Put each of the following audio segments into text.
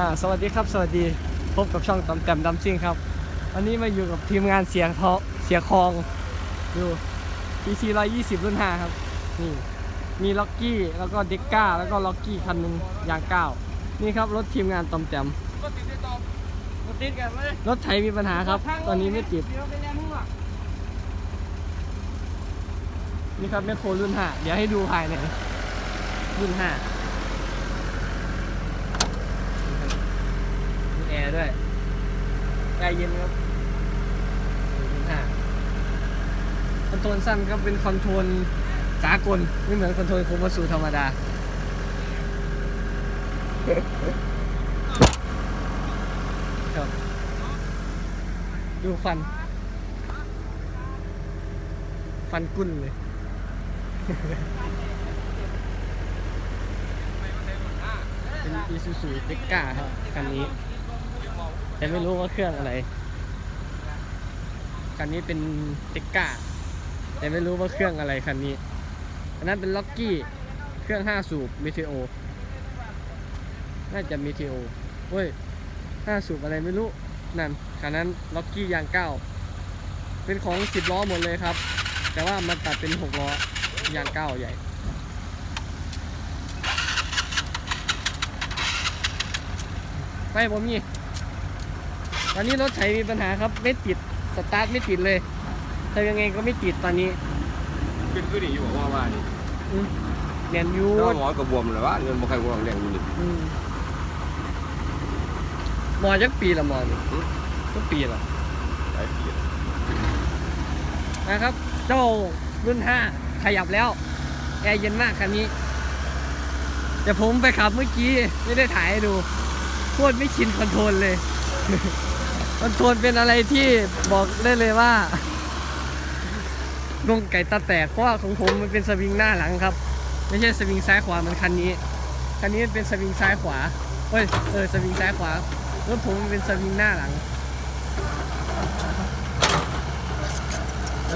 อ่าสวัสดีครับ สวัสดีพบกับช่องตำแต้มดำซิ่งครับ วันนี้มาอยู่กับทีมงานเสียงทอเสียคองดู PC 120 รุ่น 5 ครับ นี่ มีล็อกกี้ แล้วก็เด็กก้า แล้วก็ล็อกกี้คันหนึ่งยางเก้า นี่ครับ รถทีมงานตอมแต้มก็ติดได้ตอบก็ติดกันเลยรถไถมีปัญหาครับ ตอนนี้ไม่ติด เดี๋ยวไปแลมึงอะนี่ครับแมคโครรุ่น 5 เดี๋ยวให้ดูภายในรุ่น 5 แอร์ด้วยแอร์เย็นครับคอนโทรลสั้นครับเป็นคอนโทรลสากลไม่เหมือนคอนโทรลโคมาสูธรรมดาครับดูฟัน ฟันกุ้นเลยเป็นอีซูซูเด็กก้าครับคันนี้ แต่ไม่รู้ว่าเครื่องอะไร คันนี้เป็นเด็กก้า แต่ไม่รู้ว่าเครื่องอะไรคันนี้ อันนั้นเป็นล็อกกี้ เครื่อง5สูบมิเทโอ น่าจะมิเทโอเว้ย5สูบอะไรไม่รู้ นั่น คันนั้นล็อกกี้ยางเก้า เป็นของ10ล้อหมดเลยครับ แต่ว่ามันตัดเป็น6ล้อยางเก้าใหญ่ไฟผมมีต อนนี้รถไถมีปัญหาครับไม่ติดสตาร์ทไม่ติดเลยทำยังไงก็ไม่ติดตอนนี้เป็นคือนี่อยู่บอกว่าว่านี่อืมเรียนอยูแล้วหมอกระบวมเลยว่าเงินบ่ใครบ่แรงอยู่นี่อืมมอจักปีละมอนี่ทุกปีละหลายปีแล้วนะครับ เจ้ารุ่น5ขยับแล้วแอร์เย็นมากคันนี้แต่ผมไปขับเมื่อกี้ไม่ได้ถ่ายให้ดูโคตรไม่ชินคอนโทรลเลย คอนโทรลเป็นอะไรที่บอกได้เลยว่าลงไก่ตาแตกเพราะว่าของผมมันเป็นสวิงหน้าหลังครับ ไม่ใช่สวิงซ้ายขวาเหมันคันนี้ คันนี้เป็นสวิงซ้ายขวาเฮ้ยเออสวิงซ้ายขวารถผมมันเป็นสวิงหน้าหลัง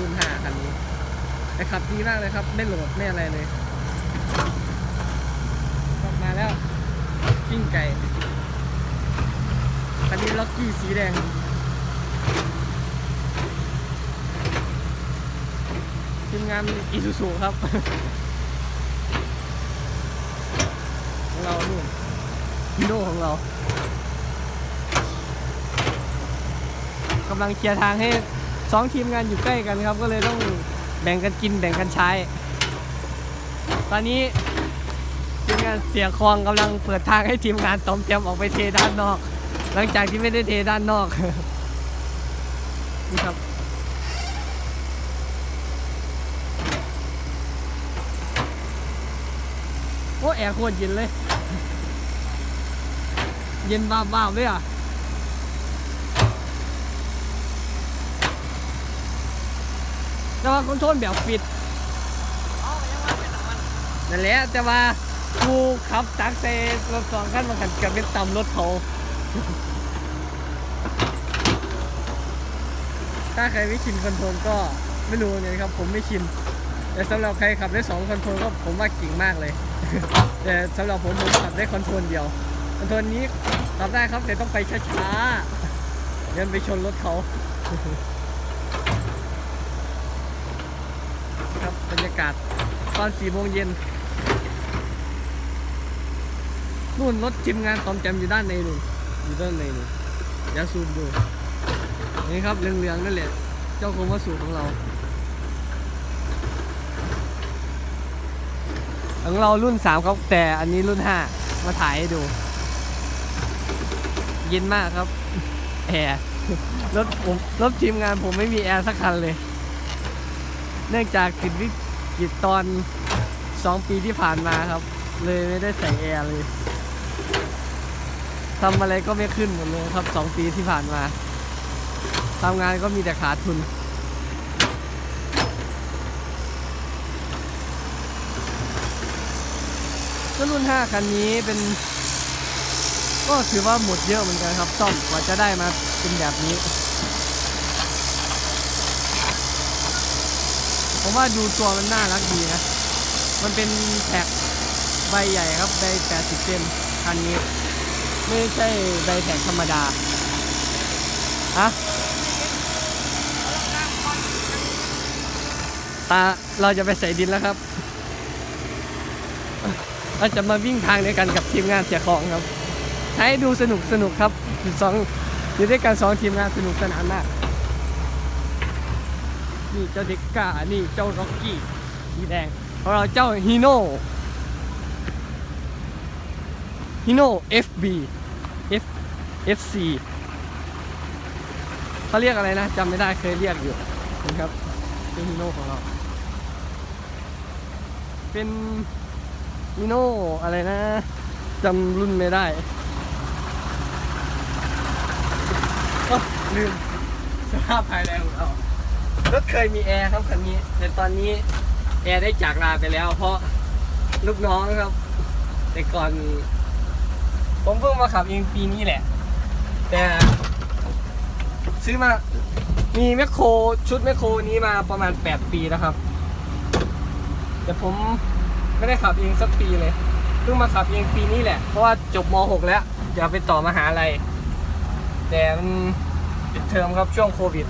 รุ่นห้าคันนี้แต่ขับดีมากเลยครับ ไม่โหลดไม่อะไรเลยกลับมาแล้วปิ้งไก่ คันนี้ล็อกกี้สีแดงทีมงานอีซูซูครับ ของเรานู่นฮีโร่ของเรากำลังเคลียร์ทางให้สองทีมงานอยู่ใกล้กันครับ ก็เลยต้องแบ่งกันกินแบ่งกันใช้ ตอนนี้ทีมงานเสียคลองกำลังเปิดทางให้ทีมงานตอมเตรียมออกไปเทด้านนอก หลังจากที่ไม่ได้เทด้านนอกนี่ครับโอ้แอร์โคตรเย็นเลย เย็นบ้าบ้าๆเลยอะแต่ว่าคอนโทรลแบบปิดเอาไปยังว่าเป็นน้ำมันนั่นแหละแต่ว่ากูขับตักเซรถสองคันมากันกับเป็นต่ำรถเขา ถ้าใครไม่ชินคอนโทรลก็ไม่รู้เนี่ยครับ ผมไม่ชิน แต่สำหรับใครขับได้สองคอนโทรลก็ผมว่าเก่งมากเลย แต่สำหรับผมผมขับได้คอนโทรลเดียวคอนโทรลนี้ขับได้ครับแต่ต้องไปช้าๆเดินไปชนรถเขาครับบรรยากาศตอนสี่โมงเย็นนู่นรถทีมงานตอมแจมอยู่ด้านในนู่น อยู่ด้านในนู่อย่าซูมดูนี่ครับเหลืองๆนั่นแหละ เจ้าโคมาสูของเรา ของเรารุ่น3ครับแต่อันนี้รุ่น 5 มาถ่ายให้ดู เย็นมากครับ แอร์รถผมรถทีมงานผมไม่มีแอร์สักคันเลย เนื่องจากติดวิกฤตตอน 2 ปีที่ผ่านมาครับ เลยไม่ได้ใส่แอร์เลย ทำอะไรก็ไม่ขึ้นหมดเลยครับ2ปีที่ผ่านมาทำงานก็มีแต่ขาดทุน ก็รุ่น 5 คันนี้เป็น ก็ถือว่าหมดเยอะเหมือนกันครับซ่อมกว่าจะได้มาเป็นแบบนี้ ผมว่าดูตัวมันน่ารักดีนะ มันเป็นแท็กใบใหญ่ครับใบ 80 เซนคันนี้ ไม่ใช่ไดแท็กธรรมดาฮะตาเราจะไปใส่ดินแล้วครับเราจะมาวิ่งทางเดียวกันกับทีมงานเสียของครับ ให้ดูสนุกสนุกครับสองอยู่ด้วยกันสองทีมงานสนุกสนานมากนี่เจ้าเด็กกานี่เจ้าร็อกกี้สีแดงของเราเจ้าฮีโน่ ฮีโน่ FB F FC เขาเรียกอะไรนะจำไม่ได้เคยเรียกอยู่นะครับเป็นฮีโน่ของเรา เป็นฮีโน่อะไรนะจำรุ่นไม่ได้ลืมสภาพภายในของเรารถเคยมีแอร์ครับคันนี้แต่ตอนนี้แอร์ได้จากลาไปแล้ว เพราะลูกน้องครับ แต่ก่อน ผมเพิ่งมาขับเองปีนี้แหละ แต่ซื้อมา มีแมคโครชุดแมคโครนี้มาประมาณ 8 ปีแล้วครับ แต่ผมไม่ได้ขับเองสักปีเลย เพิ่งมาขับเองปีนี้แหละ เพราะว่าจบม .6 แล้วอยากไปต่อมหาลัย แต่มันปิดเทอมครับช่วงโควิด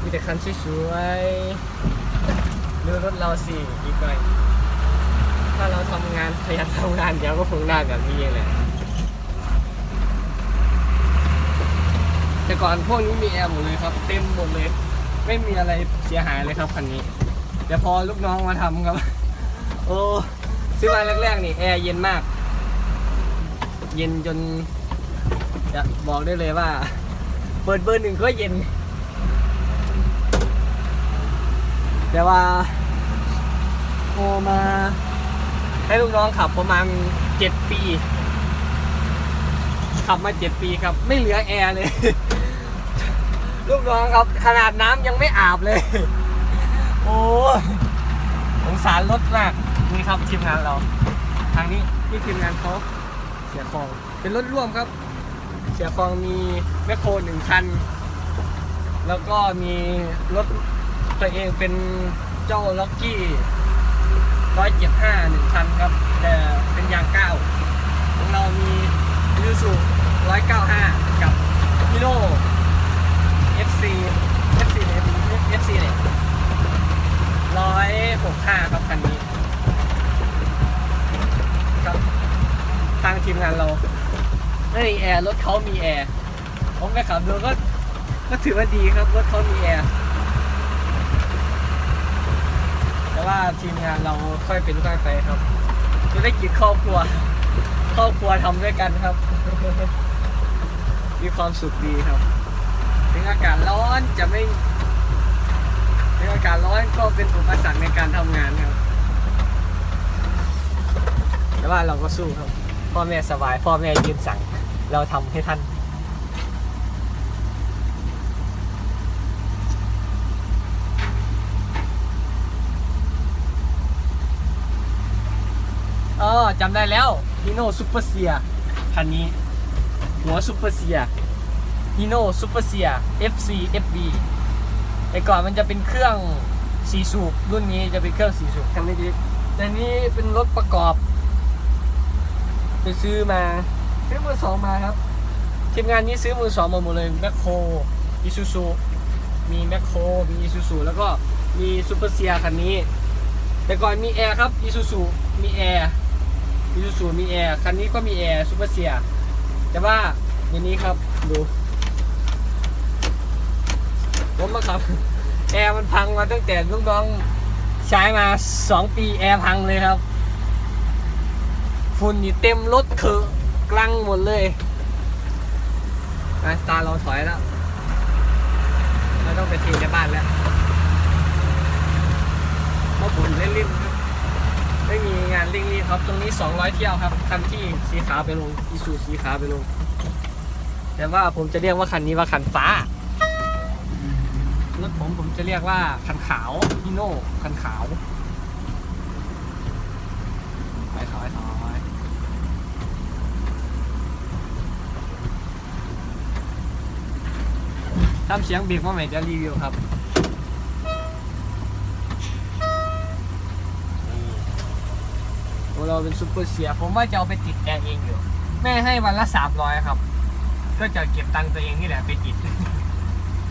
มีแต่คันสวยๆดูรถเราสิอีกหน่อย ถ้าเราทำงานขยันทำงานเดี๋ยวก็คงได้แบบนี้แหละ แต่ก่อนพวกนี้มีแอร์หมดเลยครับ เต็มหมดเลย ไม่มีอะไรเสียหายเลยครับคันนี้แต่พอลูกน้องมาทำครับ โอ้ซื้อมาแรกๆนี่แอร์เย็นมาก เย็นจนจะบอกได้เลยว่า เปิดเบอร์หนึ่งก็เย็น แต่ว่าโอมา ให้ลูกน้องขับประมาณเจ็ดปี ขับมาเจ็ดปีครับ ไม่เหลือแอร์เลย ลูกน้องครับ ขนาดน้ำยังไม่อาบเลย โอ้สงสารรถมากนี่ครับทีมงานเรา ทางนี้นี่ทีมงานเขาเสียของ เป็นรถร่วมครับ เสียของมีแมคโครหนึ่งคัน แล้วก็มีรถตัวเองเป็นเจ้าล็อกกี้ ร้อยเจ็ดห้าหนึ่งคันครับ แต่เป็นยางเก้าของเรามียูสุร้อยเก้าห้ากับฮิโร่ FC FC เนี่ย FC เนี่ยร้อยหกห้าครับคันนี้ครับทางทีมงานเราไม่มีแอร์รถเขามีแอร์ผมไปขับดูก็ก็ถือว่าดีครับรถเขามีแอร์ แต่ ว่าทีมงานเราค่อยเป็นค่อยไปครับจะได้กินครอบครัว ครอบครัวทำด้วยกันครับ มีความสุขดีครับ ถึงอากาศร้อนจะไม่ถึงอากาศร้อนก็เป็นอุปสรรคในการทำงานครับ แต่ว่าเราก็สู้ครับ พ่อแม่สบาย พ่อแม่ยืนสั่ง เราทำให้ท่าน จำได้แล้วฮีโน่ซูเปอร์เซียคันนี้ หัวซูเปอร์เซียฮีโน่ซูเปอร์เซีย FC FB แต่ก่อนมันจะเป็นเครื่องสีสูบรุ่นนี้จะเป็นเครื่องสีสูบคันนี้แต่นี้เป็นรถประกอบ ไปซื้อมาซื้อมือสองมาครับทีมงานนี้ซื้อมือสองมาหมดเลยแมคโครอิซูซูมีแมคโครมีอิซูซูแล้วก็มีซูเปอร์เซียคันนี้ แต่ก่อนมีแอร์ครับอิซูซูมีแอร์ อิซูซูมีแอร์ คันนี้ก็มีแอร์ซูเปอร์เซีย แต่ว่าอย่างนี้ครับ ดูผมมาครับ แอร์มันพังมาตั้งแต่ลูกน้องใช้มา 2 ปีแอร์พังเลยครับ ฝุ่นนี่เต็มรถเถอะกลังหมดเลยตาเราถอยแล้ว เราต้องไปทีในบ้านแล้ว เพราะผมเล่นริมครับไม่ มีงนี่ครับ ตรงนี้ 200 เที่ยวครับ คันที่สีขาวไปลงอีซูสีขาวไปลง แต่ว่าผมจะเรียกว่าคันนี้ว่าคันฟ้ารถผมผมจะเรียกว่าคันขาวฮิโน่คันขาวถอยถอยถอยทำเสียงเบรกมาใหม่จะรีวิวครับ เราเป็นซูเปอร์เสีย ผมว่าจะเอาไปติดแอร์เองอยู่ แม่ให้วันละสามร้อยครับ ก็จะเก็บตังค์ตัวเองนี่แหละไปติด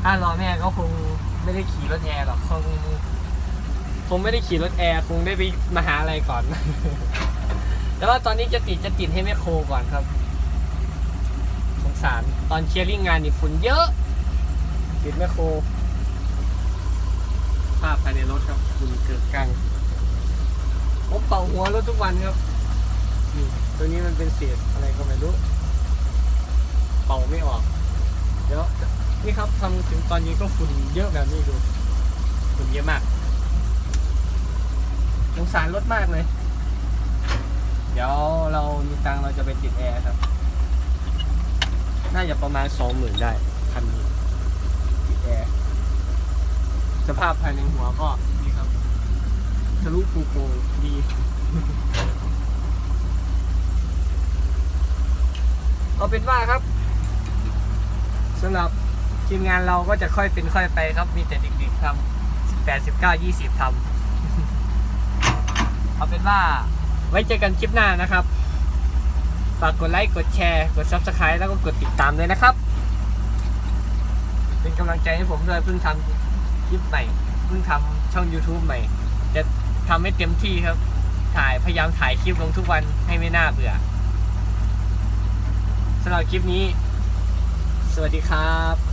ถ้ารอแม่ก็คงไม่ได้ขี่รถแอร์หรอกคงคงไม่ได้ขี่รถแอร์คงได้ไปมหาอะไรก่อน แต่ว่าตอนนี้จะติดจะติดให้แม่โคก่อนครับ สงสารตอนเคลียร์ริ่งงานนี่ฝุ่นเยอะ ติดแม่โคภาพภายในรถครับฝุ่นเกิดกัง ผมเป่าหัวรถทุกวันครับนี่ตัวนี้มันเป็นเศษอะไรก็ไม่รู้ เป่าไม่ออก เดี๋ยว นี่ครับทำถึงตอนนี้ก็ฝุ่นเยอะแบบนี้ดู ฝุ่นเยอะมากสงสารรถมากเลย เดี๋ยวเรามีตังเราจะไปติดแอร์ครับ น่าจะประมาณสองหมื่นได้คันนี้ติดแอร์ สภาพภายในหัวก็ ทะลุปูโปร่ดีเอาเป็นว่าครับสำหรับทีมงานเราก็จะค่อยเป็นค่อยไปครับ มีแต่เด็กๆทำสิบแปดสิบเก้ายี่สิบทำเอาเป็นว่าไว้เจอกันคลิปหน้านะครับ ฝากกดไลค์ กดแชร์ กด Subscribe แล้วก็กดติดตามด้วยนะครับ เป็นกำลังใจให้ผมด้วยเพิ่งทำคลิปใหม่ เพิ่งทำช่อง YouTube ใหม่ ทำให้เต็มที่ครับ ถ่ายพยายามถ่ายคลิปลงทุกวันให้ไม่น่าเบื่อสำหรับคลิปนี้ สวัสดีครับ